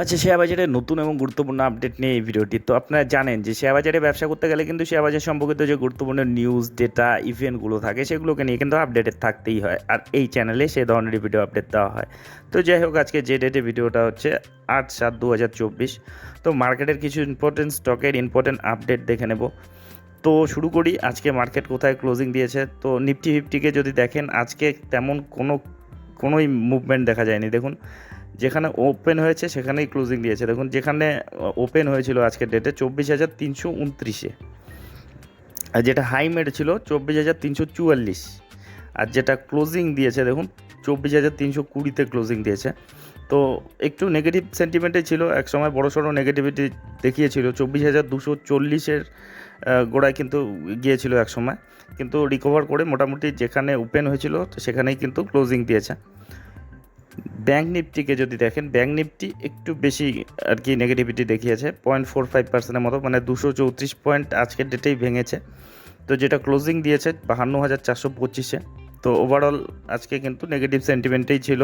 আচ্ছা শেয়ার নতুন এবং গুরুত্বপূর্ণ আপডেট নিয়ে এই ভিডিওটি। তো আপনারা জানেন যে শেয়ার বাজারে ব্যবসা করতে গেলে কিন্তু শেয়ার বাজার সম্পর্কিত যে গুরুত্বপূর্ণ নিউজ ডেটা ইভেন্টগুলো থাকে, সেগুলোকে নিয়ে কিন্তু আপডেটেড থাকতেই হয়। আর এই চ্যানেলে সেই ধরনের ভিডিও আপডেট দেওয়া হয়। তো যাই হোক, আজকে যে ডেটে ভিডিওটা হচ্ছে আট সাত দু হাজার চব্বিশ। তো মার্কেটের কিছু ইম্পর্টেন্ট স্টকের ইম্পর্টেন্ট আপডেট দেখে নেব। তো শুরু করি, আজকে মার্কেট কোথায় ক্লোজিং দিয়েছে? তো নিফটি ফিফটিকে যদি দেখেন, আজকে তেমন কোনো, কোনোই মুভমেন্ট দেখা যায়নি। দেখুন যেখানে ওপেন হয়েছে, সেখানেই ক্লোজিং দিয়েছে। দেখুন, যেখানে ওপেন হয়েছিল আজকের ডেটে চব্বিশ হাজার তিনশো উনত্রিশে। আর যেটা হাই মেরেছিল চব্বিশ হাজার তিনশো চুয়াল্লিশ। আর যেটা ক্লোজিং দিয়েছে, দেখুন, চব্বিশ হাজার তিনশো কুড়িতে ক্লোজিং দিয়েছে। তো একটু নেগেটিভ সেন্টিমেন্টে ছিল এক সময় বড় সড়ো নেগেটিভিটি দেখিয়েছিল। চব্বিশ হাজার দুশো চল্লিশের গোড়ায় কিন্তু গিয়েছিল এক সময় কিন্তু রিকভার করে মোটামুটি যেখানে ওপেন হয়েছিল, সেখানেই কিন্তু ক্লোজিং দিয়েছে। ব্যাঙ্ক নিফটিকে যদি দেখেন ব্যাঙ্ক নিফটি একটু বেশি আর কি নেগেটিভিটি দেখিয়েছে পয়েন্ট ফোর ফাইভ পার্সেন্টের মতো মানে দুশো চৌত্রিশ পয়েন্ট আজকের ডেটেই ভেঙেছে। তো যেটা ক্লোজিং দিয়েছে বাহান্ন হাজার চারশো পঁচিশে। তো ওভারঅল আজকে কিন্তু নেগেটিভ সেন্টিমেন্টেই ছিল।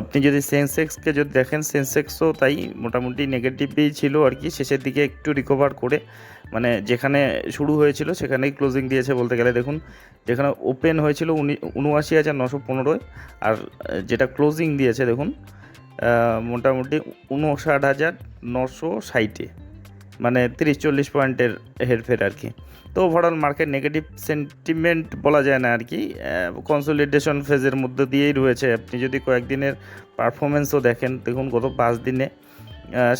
আপনি যদি সেন্সেক্সকে যদি দেখেন সেন্সেক্সও তাই মোটামুটি নেগেটিভই ছিল আর কি। শেষের দিকে একটু রিকভার করে মানে যেখানে শুরু হয়েছিল সেখানেই ক্লোজিং দিয়েছে বলতে গেলে। দেখুন, যেখানে ওপেন হয়েছিল উনি, উনআশি হাজার নশো পনেরোয়। আর যেটা ক্লোজিং দিয়েছে, দেখুন মোটামুটি উনষাট হাজার নশো ষাটে। মানে তিরিশ চল্লিশ পয়েন্টের হেরফের আর কি। তো ওভারঅল মার্কেট নেগেটিভ সেন্টিমেন্ট বলা যায় না আর কি। কনসোলিডেশন ফেজের মধ্যে দিয়েই রয়েছে। আপনি যদি কয়েকদিনের পারফরমেন্সও দেখেন, দেখুন গত পাঁচ দিনে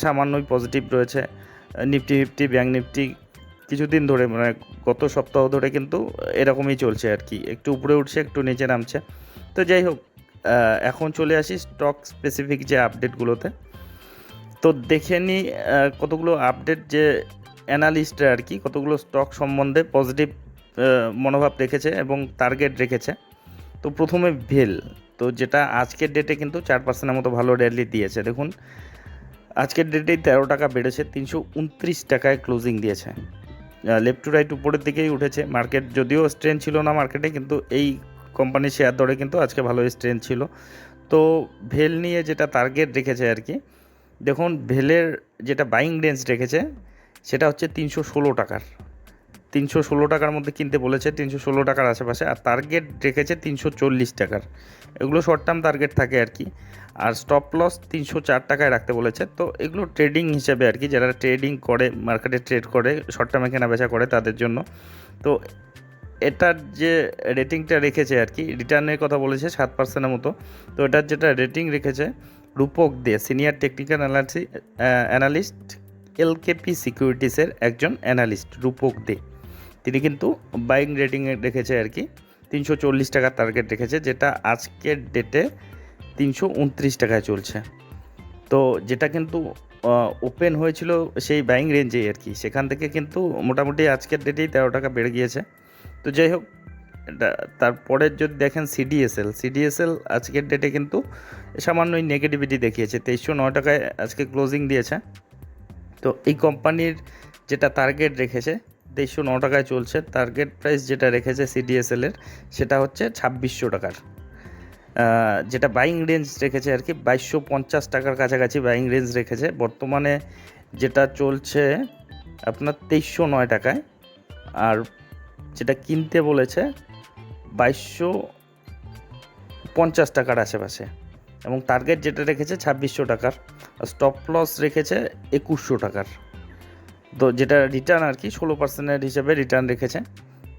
সামান্যই পজিটিভ রয়েছে। নিফটি ফিফটি ব্যাঙ্ক নিফটি কিছুদিন ধরে মানে গত সপ্তাহ ধরে কিন্তু এরকমই চলছে আর কি। একটু উপরে উঠছে, একটু নিচে নামছে। তো যাই হোক এখন চলে আসি স্টক স্পেসিফিক যে আপডেটগুলোতে তো দেখে নিই কতগুলো আপডেট যে অ্যানালিস্টরা আর কি, কতগুলো স্টক সম্বন্ধে পজিটিভ মনোভাব রেখেছে এবং টার্গেট রেখেছে। তো প্রথমে ভেল তো যেটা আজকের ডেটে কিন্তু চার পার্সেন্টের মতো ভালো র্যালি দিয়েছে। দেখুন, আজকের ডেটেই তেরো টাকা বেড়েছে, তিনশো উনত্রিশ টাকায় ক্লোজিং দিয়েছে। লেফট টু রাইট উপরের দিকেই উঠেছে। মার্কেট যদিও স্ট্রেন ছিল না মার্কেটে কিন্তু এই কোম্পানির শেয়ার দরে কিন্তু আজকে ভালো স্ট্রেন ছিল। তো ভেল নিয়ে যেটা টার্গেট রেখেছে আর কি, দেখুন ভেলের যেটা বাইং রেঞ্জ রেখেছে, সেটা হচ্ছে তিনশো ষোলো টাকার। তিনশো ষোলো টাকার মধ্যে কিনতে বলেছে, তিনশো ষোলো টাকার আশেপাশে, আর টার্গেট রেখেছে তিনশো চল্লিশ টাকার। এগুলো শর্ট টার্ম টার্গেট থাকে আর কি, আর স্টপ লস তিনশো চার টাকায় রাখতে বলেছে। তো এগুলো ট্রেডিং হিসেবে আর কি, যারা ট্রেডিং করে মার্কেটে ট্রেড করে শর্ট টার্মে কেনা বেচা করে তাদের জন্য। তো এটার যে রেটিংটা রেখেছে আর কি রিটার্নের কথা বলেছে সাত পার্সেন্টের মতো। তো এটার যেটা রেটিং রেখেছে, Rupak De senior technical analysis analyst LKP সিকিউরিটিসের একজন অ্যানালিস্ট রূপক দে। তিনি কিন্তু বাইং রেটিং রেখেছে আর কি, তিনশো চল্লিশ টাকার টার্গেট রেখেছে, যেটা আজকের ডেটে তিনশো উনত্রিশ টাকায় চলছে। তো যেটা কিন্তু ওপেন হয়েছিল সেই বাইং রেঞ্জেই আর কি। সেখান থেকে কিন্তু মোটামুটি আজকের ডেটেই তেরো টাকা বেড়ে গিয়েছে। তো যাই হোক তারপরে যদি দেখেন সিডিএসএল সিডিএসএল আজকের ডেটে কিন্তু সামান্যই নেগেটিভিটি দেখিয়েছে, তেইশশো নয় টাকায় আজকে ক্লোজিং দিয়েছে। তো এই কোম্পানির যেটা টার্গেট রেখেছে তেইশশো ন টাকায় চলছে। টার্গেট প্রাইস যেটা রেখেছে সিডিএসএলের সেটা হচ্ছে ছাব্বিশশো টাকার। যেটা বাইং রেঞ্জ রেখেছে আর কি, বাইশশো পঞ্চাশ টাকার কাছাকাছি বাইং রেঞ্জ রেখেছে। বর্তমানে যেটা চলছে আপনার তেইশশো নয় টাকায়, আর যেটা কিনতে বলেছে বাইশশো পঞ্চাশ টাকার আশেপাশে। এবং টার্গেট যেটা রেখেছে ছাব্বিশশো টাকার স্টপ লস রেখেছে একুশশো টাকার। তো যেটা রিটার্ন আর কি ষোলো পার্সেন্টের হিসেবে রিটার্ন রেখেছে।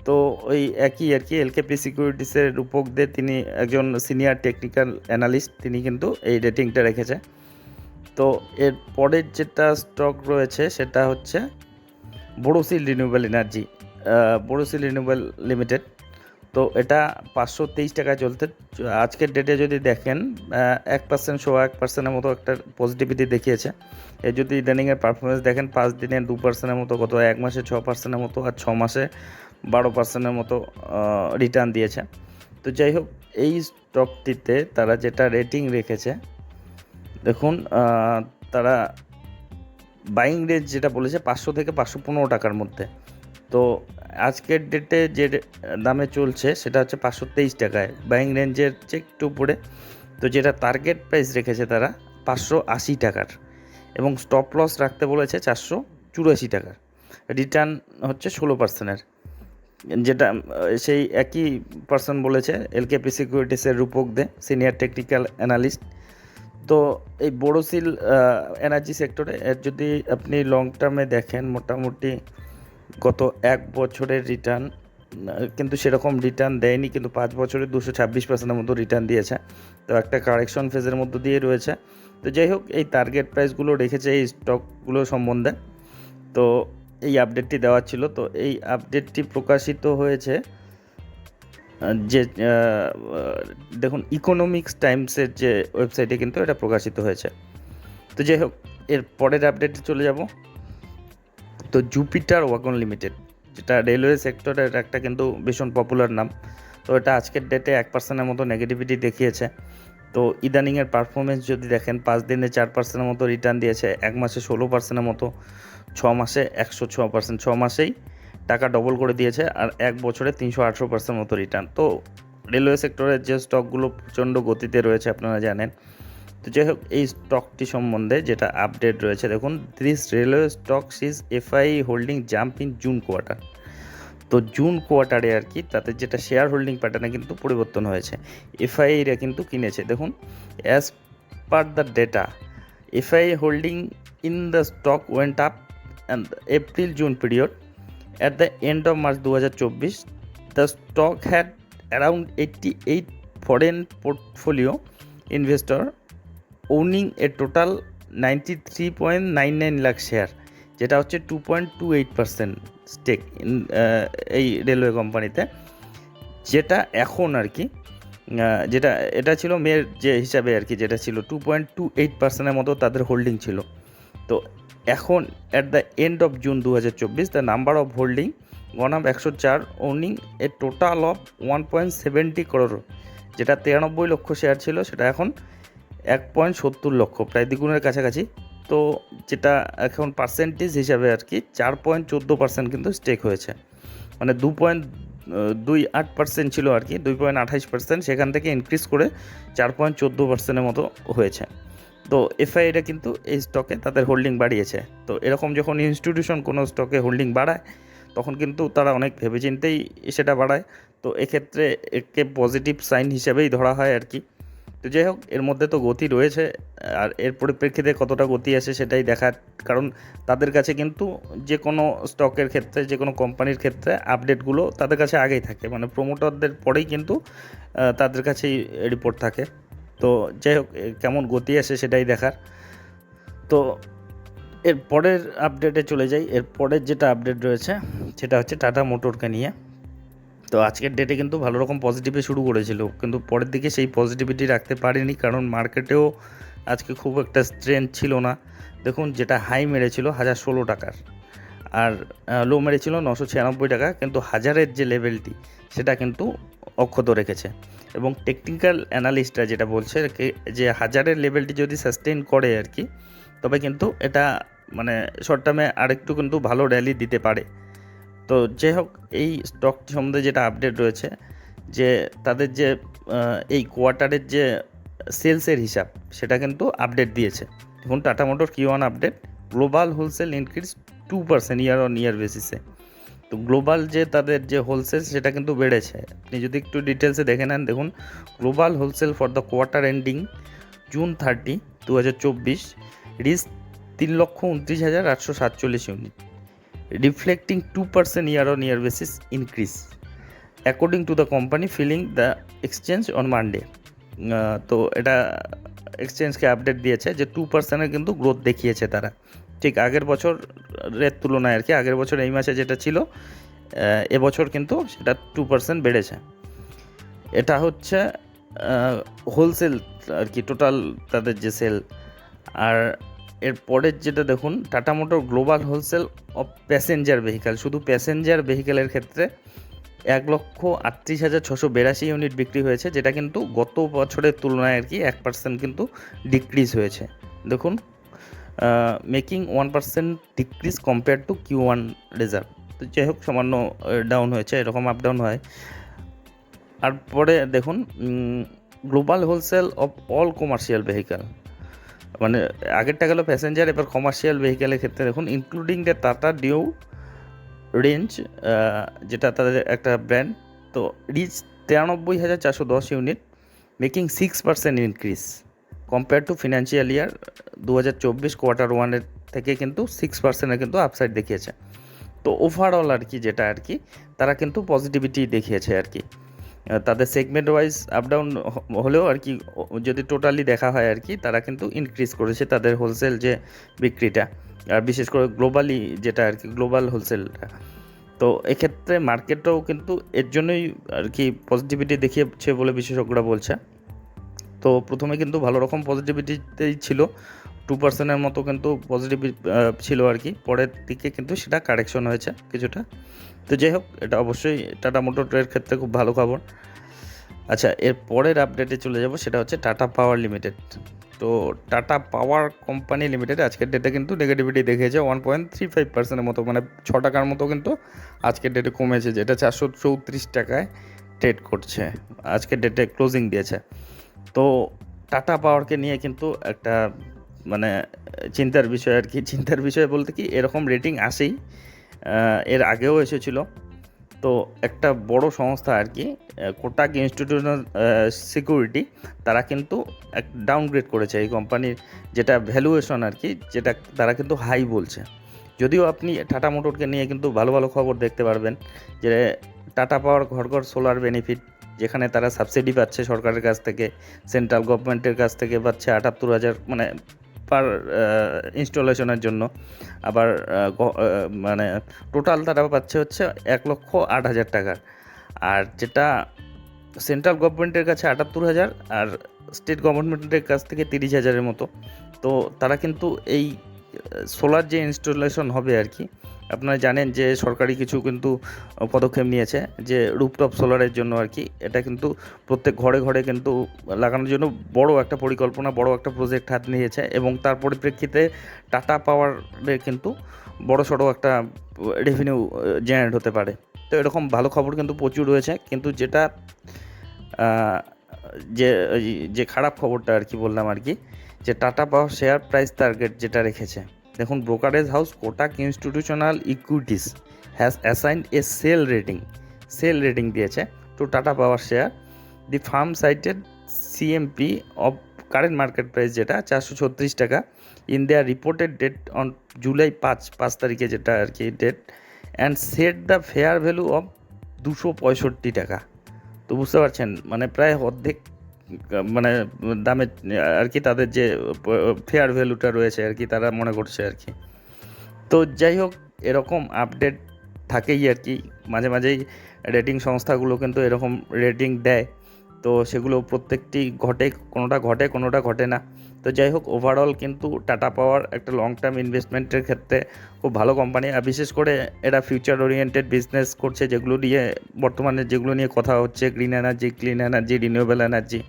তো ওই একই আর কি এলকেপি সিকিউরিটিসের রূপক দিয়ে তিনি একজন সিনিয়র টেকনিক্যাল অ্যানালিস্ট তিনি কিন্তু এই রেটিংটা রেখেছে। তো এর পরের যেটা স্টক রয়েছে, সেটা হচ্ছে Borosil renewable energy Borosil renewable limited তো এটা পাঁচশো তেইশ টাকায় চলতে, আজকের ডেটে যদি দেখেন এক পার্সেন্ট শো এক পার্সেন্টের মতো একটা পজিটিভিটি দেখিয়েছে। এর যদি ইদানিংয়ের পারফরমেন্স দেখেন, পাঁচ দিনে দু পার্সেন্টের মতো গত এক মাসে ছ পার্সেন্টের মতো আর ছ মাসে বারো পার্সেন্টের মতো রিটার্ন দিয়েছে। তো যাই হোক, এই স্টকটিতে তারা যেটা রেটিং রেখেছে, দেখুন তারা বাইং রেঞ্জ যেটা বলেছে পাঁচশো থেকে পাঁচশো পনেরো টাকার মধ্যে। তো আজকের ডেটে যে দামে চলছে, সেটা হচ্ছে পাঁচশো তেইশ টাকায়। বাইং রেঞ্জের চেয়ে একটু উপরে। তো যেটা টার্গেট প্রাইস রেখেছে তারা, পাঁচশো আশি টাকার। এবং স্টপ লস রাখতে বলেছে চারশো চুরাশি টাকার রিটার্ন হচ্ছে ষোলো পার্সেন্টের যেটা, সেই একই পার্সন বলেছে LKP সিকিউরিটিসের Rupak De senior technical analyst তো এই বোরোসিল এনার্জি সেক্টরে এর যদি আপনি লং টার্মে দেখেন, মোটামুটি গত এক বছরের রিটার্ন কিন্তু সেরকম রিটার্ন দেয়নি, কিন্তু পাঁচ বছরে দুশো ছাব্বিশ পার্সেন্টের মতো রিটার্ন দিয়েছে। তো একটা কারেকশন ফেজের মধ্যে দিয়ে রয়েছে। তো যাই হোক, এই টার্গেট প্রাইসগুলো রেখেছে, এই স্টকগুলো সম্বন্ধে। তো এই আপডেটটি দেওয়া ছিল। তো এই আপডেটটি প্রকাশিত হয়েছে যে দেখুন ইকোনমিক্স টাইমসের যে ওয়েবসাইটে কিন্তু এটা প্রকাশিত হয়েছে। তো যাই হোক, এর পরের আপডেটে চলে যাব। তো জুপিটার ওয়াগন লিমিটেড যেটা রেলওয়ে সেক্টরের একটা কিন্তু ভীষণ পপুলার নাম। তো এটা আজকের ডেটে এক পার্সেন্টের মতো নেগেটিভিটি দেখিয়েছে। তো ইদানিংয়ের পারফরমেন্স যদি দেখেন, পাঁচ দিনে চার পার্সেন্টের মতো রিটার্ন দিয়েছে, এক মাসে ষোলো পার্সেন্টের মতো, ছ মাসে একশো ছ পার্সেন্ট ছ মাসেই টাকা ডবল করে দিয়েছে আর এক বছরে তিনশো আঠেরো পার্সেন্ট মতো রিটার্ন তো রেলওয়ে সেক্টরের যে স্টকগুলো প্রচণ্ড গতিতে রয়েছে আপনারা জানেন। তো যাই হোক, এই স্টকটি সম্বন্ধে যেটা আপডেট রয়েছে, দেখুন this railway stock sees FI holding jump in June quarter তো জুন কোয়ার্টারে আর কি তাদের যেটা শেয়ার হোল্ডিং প্যাটার্নে কিন্তু পরিবর্তন হয়েছে। এফআইরা কিন্তু কিনেছে। দেখুন as per the data FI holding in the stock went up April June period at the end of March দু হাজার চব্বিশ the stock had around eighty eight foreign portfolio investor owning a total ninety three point nine nine lakh share যেটা হচ্ছে two point two eight percent stake এই railway কোম্পানিতে যেটা এখন আর কি যেটা, এটা ছিল মেয়ের যে হিসাবে আর কি, যেটা ছিল টু পয়েন্ট টু এইট পার্সেন্টের মতো তাদের হোল্ডিং ছিল। তো এখন at the end of June দু হাজার চব্বিশ দ্য নাম্বার অফ হোল্ডিং গনাম একশো চার owning a total of one point seventy crore যেটা তিরানব্বই লক্ষ শেয়ার ছিল, সেটা এখন এক পয়েন্ট সত্তর লক্ষ, প্রায় দ্বিগুণের কাছাকাছি। তো যেটা এখন পার্সেন্টেজ হিসাবে আর কি, চার পয়েন্ট চোদ্দ পার্সেন্ট কিন্তু স্টেক হয়েছে। মানে দু পয়েন্ট দুই আট পার্সেন্ট ছিল আর কি, দুই পয়েন্ট আঠাইশ পার্সেন্ট সেখান থেকে ইনক্রিজ করে চার পয়েন্ট চোদ্দ পার্সেন্টের মতো হয়েছে। তো এফআইটা কিন্তু এই স্টকে তাদের হোল্ডিং বাড়িয়েছে। তো এরকম যখন ইনস্টিটিউশন কোনো স্টকে হোল্ডিং বাড়ায়, তখন কিন্তু তারা অনেক ভেবেচিন্তেই সেটা বাড়ায়। তো এক্ষেত্রে একে পজিটিভ সাইন হিসেবেই ধরা হয় আর কি। তো যাই হোক, এর মধ্যে তো গতি রয়েছে, আর এর পরিপ্রেক্ষিতে কতটা গতি আসে সেটাই দেখার কারণ তাদের কাছে কিন্তু যে কোনো স্টকের ক্ষেত্রে, যে কোনো কোম্পানির ক্ষেত্রে আপডেটগুলো তাদের কাছে আগেই থাকে। মানে প্রমোটারদের পরেই কিন্তু তাদের কাছেই রিপোর্ট থাকে। তো যাই হোক কেমন গতি আসে সেটাই দেখার। তো এর পরের আপডেটে চলে যাই। এর পরের যেটা আপডেট রয়েছে, সেটা হচ্ছে টাটা মোটরকে নিয়ে। তো আজকের ডেটে কিন্তু ভালো রকম পজিটিভে শুরু করেছিল। কিন্তু পরের দিকে সেই পজিটিভিটি রাখতে পারেনি, কারণ মার্কেটেও আজকে খুব একটা স্ট্রেংথ ছিল না। দেখুন, যেটা হাই মেরেছিল হাজার ষোলো টাকার, আর লো মেরেছিল নশো ছিয়ানব্বই টাকা, কিন্তু হাজারের যে লেভেলটি সেটা কিন্তু অক্ষত রেখেছে। এবং টেকনিক্যাল অ্যানালিস্টরা যেটা বলছে যে হাজারের লেভেলটি যদি সাস্টেইন করে আর কি, তবে কিন্তু এটা মানে শর্ট টার্মে আরেকটু কিন্তু ভালো র্যালি দিতে পারে। তো যাই হোক এই স্টক সম্বন্ধে যেটা আপডেট রয়েছে, যে তাদের যে এই কোয়ার্টারের যে সেলসের হিসাব, সেটা কিন্তু আপডেট দিয়েছে। দেখুন টাটা মোটর কি one update global wholesale increase two percent year on year বেসিসে তো গ্লোবাল যে তাদের যে হোলসেল সেটা কিন্তু বেড়েছে। আপনি যদি একটু ডিটেলসে দেখে নেন, দেখুন global wholesale for the quarter ending June thirty দু হাজার চব্বিশ রিচ তিন লক্ষ উনত্রিশ হাজার আটশো সাতচল্লিশ unit reflecting 2% year on year basis increase. According to the company filling the exchange on monday ah, তো এটা এক্সচেঞ্জকে আপডেট দিয়েছে যে টু পার্সেন্টের কিন্তু গ্রোথ দেখিয়েছে তারা। ঠিক আগের বছরের তুলনায় আর কি আগের বছর এই মাসে যেটা ছিল এবছর কিন্তু সেটা টু পার্সেন্ট বেড়েছে। এটা হচ্ছে হোলসেল আর কি টোটাল তাদের যে সেল আর এর পরের যেটা দেখুন Tata motor global wholesale of passenger vehicle শুধু প্যাসেঞ্জার ভেহিক্যালের ক্ষেত্রে এক লক্ষ আটত্রিশ হাজার ছশো বিরাশি ইউনিট বিক্রি হয়েছে, যেটা কিন্তু গত বছরের তুলনায় আর কি এক পার্সেন্ট কিন্তু ডিক্রিজ হয়েছে। দেখুন making one percent decrease compare to Q one result তো যাই হোক, সামান্য ডাউন হয়েছে, এরকম আপ ডাউন হয়। আর পরে দেখুন global wholesale of all commercial vehicle মানে আগেরটা গেল প্যাসেঞ্জার এবার কমার্শিয়াল ভেহিক্যালের ক্ষেত্রে দেখুন including the Tata Daewoo range যেটা তাদের একটা ব্র্যান্ড তো রিচ তিরানব্বই হাজার চারশো দশ unit making six percent increase compare to financial year দু হাজার চব্বিশ কোয়ার্টার ওয়ানের থেকে কিন্তু সিক্স পার্সেন্টের কিন্তু আপসাইড দেখিয়েছে। তো ওভারঅল আর কি যেটা আর কি, তারা কিন্তু পজিটিভিটি দেখিয়েছে আর কি। তাদের সেগমেন্ট ওয়াইজ আপ ডাউন হলেও আর কি যদি টোটালি দেখা হয় আর কি, তারা কিন্তু ইনক্রিজ করেছে তাদের হোলসেল যে বিক্রিটা। আর বিশেষ করে গ্লোবালি যেটা আর কি গ্লোবাল হোলসেলটা তো এক্ষেত্রে মার্কেটও কিন্তু এর জন্যই আর কি পজিটিভিটি দেখিয়েছে বলে বিশেষজ্ঞরা বলছে। তো প্রথমে কিন্তু ভালো রকম পজিটিভিটিতেই ছিল। টু পার্সেন্টের মতো কিন্তু পজিটিভ ছিল আর কি। পরের দিকে কিন্তু সেটা কারেকশন হয়েছে কিছুটা। তো যাই হোক, এটা অবশ্যই টাটা মোটরের ক্ষেত্রে খুব ভালো খবর। আচ্ছা এর পরের আপডেটে চলে যাব, সেটা হচ্ছে টাটা পাওয়ার লিমিটেড তো টাটা পাওয়ার কোম্পানি লিমিটেড আজকের ডেটে কিন্তু নেগেটিভিটি দেখিয়েছে ওয়ান পয়েন্ট থ্রি ফাইভ পার্সেন্টের মতো মানে ছ টাকার মতো কিন্তু আজকের ডেটে কমেছে, যেটা চারশো চৌত্রিশ টাকায় ট্রেড করছে। আজকের ডেটে ক্লোজিং দিয়েছে। তো টাটা পাওয়ারকে নিয়ে কিন্তু একটা মানে চিন্তার বিষয় আর কি, চিন্তার বিষয় বলতে কি, এরকম রেটিং আসেই এর আগেও এসেছিল। তো একটা বড় সংস্থা আর কি কোটাক ইনস্টিটিউশনাল সিকিউরিটি তারা কিন্তু এক ডাউনগ্রেড করেছে এই কোম্পানির যেটা ভ্যালুয়েশন আর কি, যেটা তারা কিন্তু হাই বলছে। যদিও আপনি টাটা মোটরকে নিয়ে কিন্তু ভালো ভালো খবর দেখতে পারবেন, যে টাটা পাওয়ার ঘর ঘর সোলার বেনিফিট যেখানে তারা সাবসিডি পাচ্ছে সরকারের কাছ থেকে সেন্ট্রাল গভর্নমেন্টের কাছ থেকে পাচ্ছে আটাত্তর হাজার মানে পার ইনস্টলেশনের জন্য। আবার গ- আহ, মানে টোটাল তারা পাচ্ছে হচ্ছে এক লক্ষ আট হাজার টাকার আর যেটা সেন্ট্রাল গভর্নমেন্টের কাছে আটাত্তর হাজার আর স্টেট গভর্নমেন্টের কাছ থেকে তিরিশ হাজারের মতো। তো তারা কিন্তু এই সোলার যে ইনস্টলেশন হবে আর কি, আপনারা জানেন যে সরকারি কিছু কিন্তু পদক্ষেপ নিয়েছে যে রুপটপ সোলারের জন্য আর কি, এটা কিন্তু প্রত্যেক ঘরে ঘরে কিন্তু লাগানোর জন্য বড় একটা পরিকল্পনা, বড় একটা প্রজেক্ট হাত নিয়েছে এবং তার পরিপ্রেক্ষিতে টাটা পাওয়ারের কিন্তু বড় সড়ো একটা রেভিনিউ জেনারেট হতে পারে। তো এরকম ভালো খবর কিন্তু প্রচুর রয়েছে, কিন্তু যেটা যে যে খারাপ খবরটা আর কি বললাম আর কি যে Tata power share price target যেটা রেখেছে। দেখুন brokerage house Kotak institutional equities has assigned a sell rating sell rating দিয়েছে to Tata power share. The firm cited CMP of current market price যেটা চারশো ছত্রিশ টাকা। In their reported date on July পাঁচ পাঁচ তারিখে যেটা আর কি date. And set the fair value of দুশো পঁয়ষট্টি টাকা। তো বুঝতে পারছেন মানে প্রায় অর্ধেক মানে দামে, আর কি তাদের যে ফেয়ার ভ্যালুটা রয়েছে, আর কি তারা মনে করছে, আর কি। তো যাই হোক, এরকম আপডেট থাকেই, আর কি। মাঝে মাঝেই রেটিং সংস্থাগুলো কিন্তু এরকম রেটিং দেয়। তো সেগুলো প্রত্যেকটি ঘটে, কোনোটা ঘটে কোনোটা ঘটে না। তো যাই হোক ওভারঅল কিন্তু টাটা পাওয়ার একটা লং টার্ম ইনভেস্টমেন্টের ক্ষেত্রে খুব ভালো কোম্পানি আর বিশেষ করে এরা ফিউচার ওরিয়েন্টেড বিজনেস করছে, যেগুলো নিয়ে বর্তমানে যেগুলো নিয়ে কথা হচ্ছে green energy clean energy renewable energy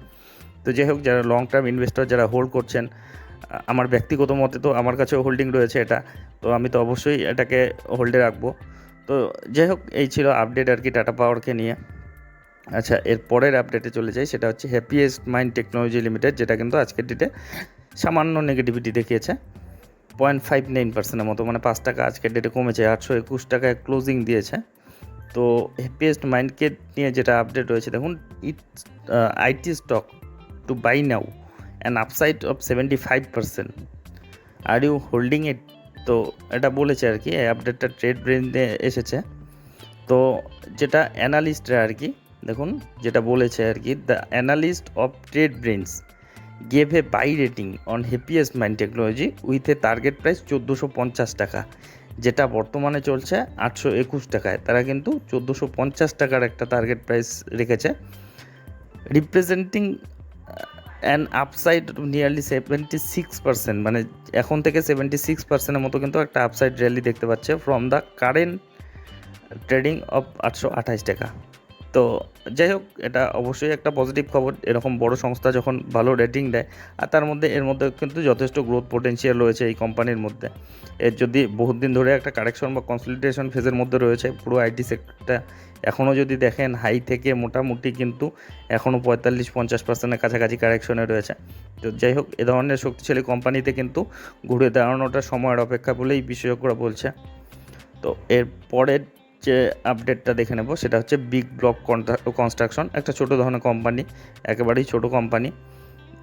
তো যাই হোক, যারা লং টার্ম ইনভেস্টর যারা হোল্ড করছেন আমার ব্যক্তিগত মতে তো আমার কাছেও হোল্ডিং রয়েছে এটা। তো আমি তো অবশ্যই এটাকে হোল্ডে রাখব। তো যাই হোক, এই ছিল আপডেট আর কি টাটা পাওয়ারকে নিয়ে। আচ্ছা এর পরের আপডেটে চলে যাই, সেটা হচ্ছে হ্যাপিয়েস্ট মাইন্ড টেকনোলজি লিমিটেড যেটা কিন্তু আজকের ডেটে সামান্য নেগেটিভিটি দেখিয়েছে। পয়েন্ট ফাইভ নাইন পার্সেন্টের মতো মানে পাঁচ টাকা আজকের ডেটে কমেছে, আটশো একুশ টাকায় ক্লোজিং দিয়েছে। তো হ্যাপিয়েস্ট মাইন্ডকে নিয়ে যেটা আপডেট রয়েছে, দেখুন it IT stock now an upside of seventy five percent are you holding it তো এটা বলেছে আর কি আপডেটটা ট্রেড ব্রেনে এসেছে। তো যেটা অ্যানালিস্টরা আর কি, দেখুন, যেটা বলেছে আর কি the analyst of trade brains gave a buy rating on happiest mind technology with a target price চোদ্দোশো পঞ্চাশ টাকা, যেটা বর্তমানে চলছে আটশো একুশ টাকায়। তারা কিন্তু চোদ্দোশো পঞ্চাশ টাকার একটা টার্গেট প্রাইস রেখেছে। Representing an upside nearly seventy six percent মানে এখন থেকে সেভেন্টি সিক্স পার্সেন্টের মতো কিন্তু একটা আপসাইড র্যালি দেখতে পাচ্ছে from the current trading of আটশো আঠাশ টাকা। তো যাই হোক, এটা অবশ্যই একটা পজিটিভ খবর। এরকম বড় সংস্থা যখন ভালো রেটিং দেয়, আর তার মধ্যে, এর মধ্যে কিন্তু যথেষ্ট গ্রোথ পোটেনশিয়াল রয়েছে এই কোম্পানির মধ্যে। এর যদি বহুত দিন ধরে একটা কারেকশন বা কনসলিডেশন ফেজের মধ্যে রয়েছে, পুরো আইটি সেক্টরটা এখনও যদি দেখেন হাই থেকে মোটামুটি কিন্তু এখনও পঁয়তাল্লিশ, পঞ্চাশ পার্সেন্টের কাছাকাছি কারেকশনে রয়েছে। তো যাই হোক, এ ধরনের শক্তিশালী কোম্পানিতে কিন্তু ঘুরে দাঁড়ানোটা সময়ের অপেক্ষা বলেই বিশেষজ্ঞরা বলছে। তো এর পরের যে আপডেটটা দেখে নেব, সেটা হচ্ছে বিগ ব্লক কনস্ট্রাকশন একটা ছোটো ধরনের কোম্পানি একেবারেই ছোটো কোম্পানি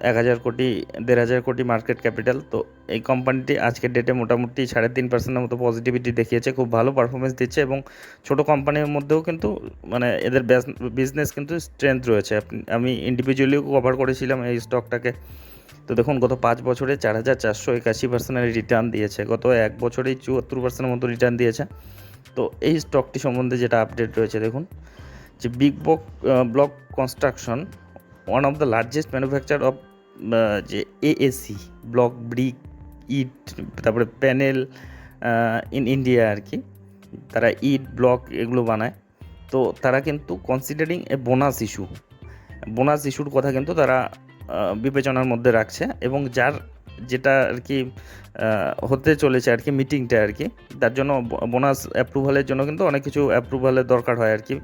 এক হাজার কোটি, দেড় হাজার কোটি মার্কেট ক্যাপিটাল তো এই কোম্পানিটি আজকের ডেটে মোটামুটি সাড়ে তিন পার্সেন্টের মতো পজিটিভিটি দেখিয়েছে। খুব ভালো পারফরমেন্স দিচ্ছে এবং ছোটো কোম্পানির মধ্যেও কিন্তু মানে এদের বিজনেস কিন্তু স্ট্রেংথ রয়েছে। আমি ইন্ডিভিজুয়ালিও কভার করেছিলাম এই স্টকটাকে তো দেখুন, গত পাঁচ বছরে চার হাজার চারশো একাশি পার্সেন্টের রিটার্ন দিয়েছে। গত এক বছরেই চুয়াত্তর পার্সেন্টের মতো রিটার্ন দিয়েছে। তো এই স্টকটি সম্বন্ধে যেটা আপডেট রয়েছে, দেখুন। যে বিগ বক block construction one of the largest manufacture of যে এএসি ব্লক ব্রিক ইট তারপরে প্যানেল ইন ইন্ডিয়া আর কি তারা ইট ব্লক এগুলো বানায়। তো তারা কিন্তু considering a bonus issue bonus ইস্যুর কথা কিন্তু তারা বিবেচনার মধ্যে রাখছে এবং যার যেটা আর কি হতে চলেছে আর কি মিটিংটা আর কি। তার জন্য বোনাস অ্যাপ্রুভালের জন্য কিন্তু অনেক কিছু অ্যাপ্রুভালের দরকার হয় আর কি।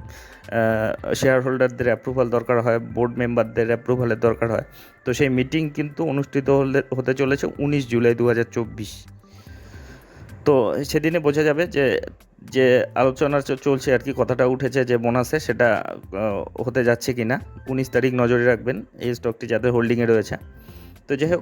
শেয়ার হোল্ডারদের অ্যাপ্রুভাল দরকার হয় বোর্ড মেম্বারদের অ্যাপ্রুভালের দরকার হয়। তো সেই মিটিং কিন্তু অনুষ্ঠিত হতে চলেছে উনিশ জুলাই দু হাজার চব্বিশ। তো সেদিনে বোঝা যাবে যে যে আলোচনা চলছে আর কি, কথাটা উঠেছে যে বোনাসে সেটা হতে যাচ্ছে কি না উনিশ তারিখ নজরে রাখবেন এই স্টকটি যাদের হোল্ডিংয়ে রয়েছে। তো যাই হোক